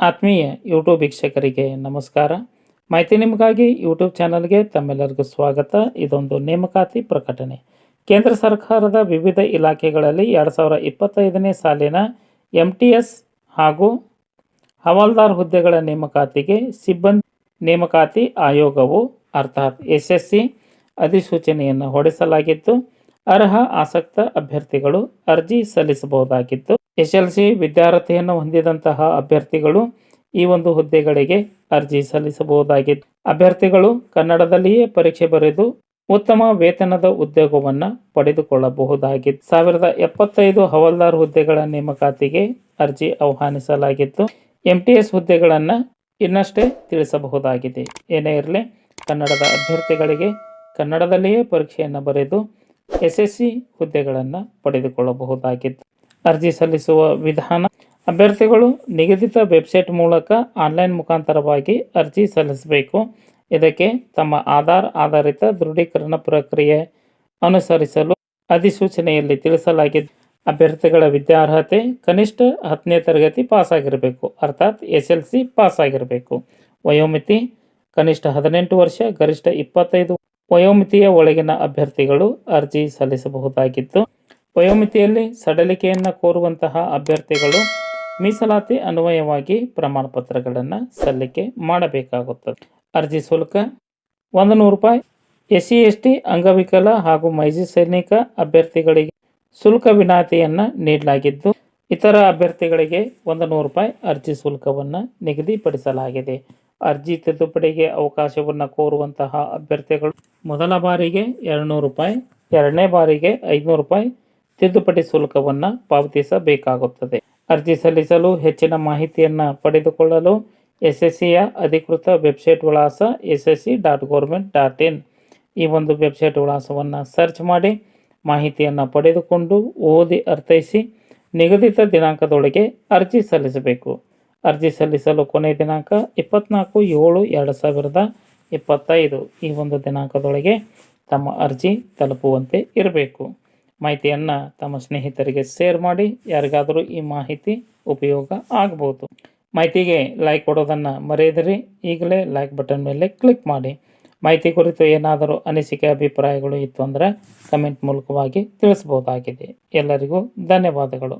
ಆತ್ಮೀಯ ಯೂಟ್ಯೂಬ್ ವೀಕ್ಷಕರಿಗೆ ನಮಸ್ಕಾರ. ಮಾಹಿತಿ ನಿಮಗಾಗಿ ಯೂಟ್ಯೂಬ್ ಚಾನಲ್ಗೆ ತಮ್ಮೆಲ್ಲರಿಗೂ ಸ್ವಾಗತ. ಇದೊಂದು ನೇಮಕಾತಿ ಪ್ರಕಟಣೆ. ಕೇಂದ್ರ ಸರ್ಕಾರದ ವಿವಿಧ ಇಲಾಖೆಗಳಲ್ಲಿ ಎರಡು ಸಾವಿರ ಇಪ್ಪತ್ತೈದನೇ ಸಾಲಿನ ಎಂ ಟಿ ಎಸ್ ಹಾಗೂ ಹವಾಲ್ದಾರ್ ಹುದ್ದೆಗಳ ನೇಮಕಾತಿಗೆ ಸಿಬ್ಬಂದಿ ನೇಮಕಾತಿ ಆಯೋಗವು ಅರ್ಥಾತ್ ಎಸ್ ಎಸ್ ಸಿ ಅಧಿಸೂಚನೆಯನ್ನು ಹೊರಡಿಸಲಾಗಿದ್ದು ಅರ್ಹ ಆಸಕ್ತ ಅಭ್ಯರ್ಥಿಗಳು ಅರ್ಜಿ ಸಲ್ಲಿಸಬಹುದಾಗಿದ್ದು ಎಸ್ ಎಲ್ ಸಿ ವಿದ್ಯಾರ್ಥಿಯನ್ನು ಹೊಂದಿದಂತಹ ಅಭ್ಯರ್ಥಿಗಳು ಈ ಒಂದು ಹುದ್ದೆಗಳಿಗೆ ಅರ್ಜಿ ಸಲ್ಲಿಸಬಹುದಾಗಿತ್ತು. ಅಭ್ಯರ್ಥಿಗಳು ಕನ್ನಡದಲ್ಲಿಯೇ ಪರೀಕ್ಷೆ ಬರೆದು ಉತ್ತಮ ವೇತನದ ಉದ್ಯೋಗವನ್ನು ಪಡೆದುಕೊಳ್ಳಬಹುದಾಗಿತ್ತು. ಸಾವಿರದ ಎಪ್ಪತ್ತೈದು ಹವಾಲ್ದಾರ್ ಹುದ್ದೆಗಳ ನೇಮಕಾತಿಗೆ ಅರ್ಜಿ ಆಹ್ವಾನಿಸಲಾಗಿತ್ತು. ಎಂ ಟಿ ಎಸ್ ಹುದ್ದೆಗಳನ್ನು ಇನ್ನಷ್ಟೇ ತಿಳಿಸಬಹುದಾಗಿದೆ. ಏನೇ ಇರಲಿ, ಕನ್ನಡದ ಅಭ್ಯರ್ಥಿಗಳಿಗೆ ಕನ್ನಡದಲ್ಲಿಯೇ ಪರೀಕ್ಷೆಯನ್ನು ಬರೆದು ಎಸ್ ಎಸ್ ಸಿ ಹುದ್ದೆಗಳನ್ನು ಪಡೆದುಕೊಳ್ಳಬಹುದಾಗಿತ್ತು. ಅರ್ಜಿ ಸಲ್ಲಿಸುವ ವಿಧಾನ. ಅಭ್ಯರ್ಥಿಗಳು ನಿಗದಿತ ವೆಬ್ಸೈಟ್ ಮೂಲಕ ಆನ್ಲೈನ್ ಮುಖಾಂತರವಾಗಿ ಅರ್ಜಿ ಸಲ್ಲಿಸಬೇಕು. ಇದಕ್ಕೆ ತಮ್ಮ ಆಧಾರ್ ಆಧಾರಿತ ದೃಢೀಕರಣ ಪ್ರಕ್ರಿಯೆ ಅನುಸರಿಸಲು ಅಧಿಸೂಚನೆಯಲ್ಲಿ ತಿಳಿಸಲಾಗಿದೆ. ಅಭ್ಯರ್ಥಿಗಳ ವಿದ್ಯಾರ್ಹತೆ ಕನಿಷ್ಠ ಹತ್ತನೇ ತರಗತಿ ಪಾಸ್ ಆಗಿರಬೇಕು ಅರ್ಥಾತ್ ಎಸ್ ಎಲ್ ಸಿ ಪಾಸ್ ಆಗಿರಬೇಕು ವಯೋಮಿತಿ ಕನಿಷ್ಠ ಹದಿನೆಂಟು ವರ್ಷ, ಗರಿಷ್ಠ ಇಪ್ಪತ್ತೈದು. ವಯೋಮಿತಿಯ ಒಳಗಿನ ಅಭ್ಯರ್ಥಿಗಳು ಅರ್ಜಿ ಸಲ್ಲಿಸಬಹುದಾಗಿತ್ತು ವಯೋಮಿತಿಯಲ್ಲಿ ಸಡಲಿಕೆಯನ್ನು ಕೋರುವಂತಹ ಅಭ್ಯರ್ಥಿಗಳು ಮೀಸಲಾತಿ ಅನ್ವಯವಾಗಿ ಪ್ರಮಾಣ ಪತ್ರಗಳನ್ನು ಸಲ್ಲಿಕೆ ಮಾಡಬೇಕಾಗುತ್ತದೆ. ಅರ್ಜಿ ಶುಲ್ಕ ಒಂದು ನೂರು ರೂಪಾಯಿ. ಎಸ್ ಸಿ ಎಸ್ ಟಿ ಅಂಗವಿಕಲ ಹಾಗೂ ಮೈಜಿ ಸೈನಿಕ ಅಭ್ಯರ್ಥಿಗಳಿಗೆ ಶುಲ್ಕ ವಿನಾಯಿತಿಯನ್ನು ನೀಡಲಾಗಿದ್ದು, ಇತರ ಅಭ್ಯರ್ಥಿಗಳಿಗೆ ಒಂದು ನೂರು ರೂಪಾಯಿ ಅರ್ಜಿ ಶುಲ್ಕವನ್ನು ನಿಗದಿಪಡಿಸಲಾಗಿದೆ. ಅರ್ಜಿ ತಿದ್ದುಪಡಿಗೆ ಅವಕಾಶವನ್ನು ಕೋರುವಂತಹ ಅಭ್ಯರ್ಥಿಗಳು ಮೊದಲ ಬಾರಿಗೆ ಎರಡುನೂರು ರೂಪಾಯಿ, ಎರಡನೇ ಬಾರಿಗೆ ಐದುನೂರು ರೂಪಾಯಿ ತಿದ್ದುಪಡಿ ಶುಲ್ಕವನ್ನು ಪಾವತಿಸಬೇಕಾಗುತ್ತದೆ. ಅರ್ಜಿ ಸಲ್ಲಿಸಲು ಹೆಚ್ಚಿನ ಮಾಹಿತಿಯನ್ನು ಪಡೆದುಕೊಳ್ಳಲು ಎಸ್ ಎಸ್ ಸಿಯ ಅಧಿಕೃತ ವೆಬ್ಸೈಟ್ ವಿಳಾಸ S S C dot government dot in. ಈ ಒಂದು ವೆಬ್ಸೈಟ್ ವಿಳಾಸವನ್ನು ಸರ್ಚ್ ಮಾಡಿ ಮಾಹಿತಿಯನ್ನು ಪಡೆದುಕೊಂಡು ಓದಿ ಅರ್ಥೈಸಿ ನಿಗದಿತ ದಿನಾಂಕದೊಳಗೆ ಅರ್ಜಿ ಸಲ್ಲಿಸಬೇಕು. ಅರ್ಜಿ ಸಲ್ಲಿಸಲು ಕೊನೆಯ ದಿನಾಂಕ ಇಪ್ಪತ್ನಾಲ್ಕು ಏಳು ಎರಡು ಸಾವಿರದ ಇಪ್ಪತ್ತೈದು. ಈ ಒಂದು ದಿನಾಂಕದೊಳಗೆ ತಮ್ಮ ಅರ್ಜಿ ತಲುಪುವಂತೆ ಇರಬೇಕು. ಮಾಹಿತಿಯನ್ನು ತಮ್ಮ ಸ್ನೇಹಿತರಿಗೆ ಶೇರ್ ಮಾಡಿ, ಯಾರಿಗಾದರೂ ಈ ಮಾಹಿತಿ ಉಪಯೋಗ ಆಗ್ಬೋದು. ಮಾಹಿತಿಗೆ ಲೈಕ್ ಕೊಡೋದನ್ನು ಮರೆಯದಿರಿ. ಈಗಲೇ ಲೈಕ್ ಬಟನ್ ಮೇಲೆ ಕ್ಲಿಕ್ ಮಾಡಿ. ಮಾಹಿತಿ ಕುರಿತು ಏನಾದರೂ ಅನಿಸಿಕೆ, ಅಭಿಪ್ರಾಯಗಳು ಇತ್ತು ಅಂದರೆ ಕಮೆಂಟ್ ಮೂಲಕವಾಗಿ ತಿಳಿಸ್ಬೋದಾಗಿದೆ ಎಲ್ಲರಿಗೂ ಧನ್ಯವಾದಗಳು.